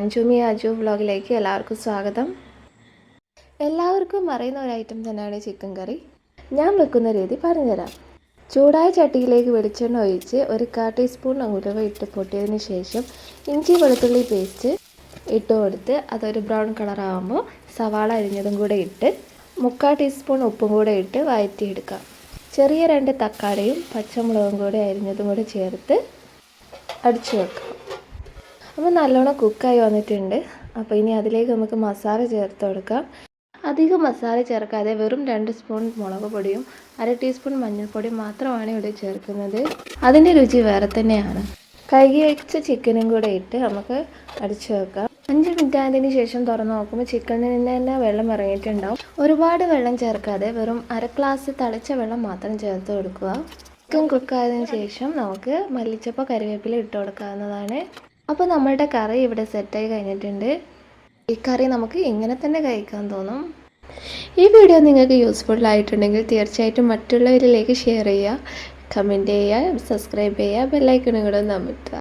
അഞ്ജുമി അജു വ്ളോഗിലേക്ക് എല്ലാവർക്കും സ്വാഗതം. എല്ലാവർക്കും അറിയുന്ന ഒരു ഐറ്റം തന്നെയാണ് ചിക്കൻ കറി ഞാൻ വെക്കുന്ന രീതി പറഞ്ഞുതരാം. ചൂടായ ചട്ടിയിലേക്ക് വെളിച്ചെണ്ണ ഒഴിച്ച് ഒരു കാ ടീസ്പൂൺ ഉലുവ ഇട്ട് പൊട്ടിയതിന് ശേഷം ഇഞ്ചി വെളുത്തുള്ളി പേസ്റ്റ് ഇട്ട് കൊടുത്ത് അതൊരു ബ്രൗൺ കളറാകുമ്പോൾ സവാള അരിഞ്ഞതും കൂടെ ഇട്ട് മുക്കാൽ ടീസ്പൂൺ ഉപ്പും കൂടെ ഇട്ട് വഴറ്റിയെടുക്കാം. ചെറിയ രണ്ട് തക്കാളിയും പച്ചമുളകും കൂടെ അരിഞ്ഞതും കൂടെ ചേർത്ത് അടിച്ചു വെക്കാം. അപ്പോൾ നല്ലോണം കുക്കായി വന്നിട്ടുണ്ട്. അപ്പോൾ ഇനി അതിലേക്ക് നമുക്ക് മസാല ചേർത്ത് കൊടുക്കാം. അധികം മസാല ചേർക്കാതെ വെറും രണ്ട് സ്പൂൺ മുളക് പൊടിയും അര ടീസ്പൂൺ മഞ്ഞൾപ്പൊടിയും മാത്രമാണ് ഇവിടെ ചേർക്കുന്നത്. അതിന്റെ രുചി വേറെ തന്നെയാണ്. കഴുകി വെച്ച ചിക്കനും കൂടെ ഇട്ട് നമുക്ക് അടിച്ചു വെക്കാം. അഞ്ച് മിനിറ്റ് ആയതിന് ശേഷം തുറന്ന് നോക്കുമ്പോൾ ചിക്കനിൽ നിന്ന് തന്നെ വെള്ളം ഇറങ്ങിയിട്ടുണ്ടാവും. ഒരുപാട് വെള്ളം ചേർക്കാതെ വെറും അര ഗ്ലാസ് തളിച്ച വെള്ളം മാത്രം ചേർത്ത് കൊടുക്കുക. ചിക്കൻ കുക്കായതിനു ശേഷം നമുക്ക് മല്ലിച്ചപ്പ കറിവേപ്പില ഇട്ട് കൊടുക്കാവുന്നതാണ്. അപ്പോൾ നമ്മളുടെ കറി ഇവിടെ സെറ്റായി കഴിഞ്ഞിട്ടുണ്ട്. ഈ കറി നമുക്ക് ഇങ്ങനെ തന്നെ കഴിക്കാൻ തോന്നും. ഈ വീഡിയോ നിങ്ങൾക്ക് യൂസ്ഫുൾ ആയിട്ടുണ്ടെങ്കിൽ തീർച്ചയായിട്ടും മറ്റുള്ളവരിലേക്ക് ഷെയർ ചെയ്യുക കമന്റ് ചെയ്യുക സബ്സ്ക്രൈബ് ചെയ്യുക ബെല്ലൈക്കണും കൂടെ ഒന്ന് അമർത്തുക.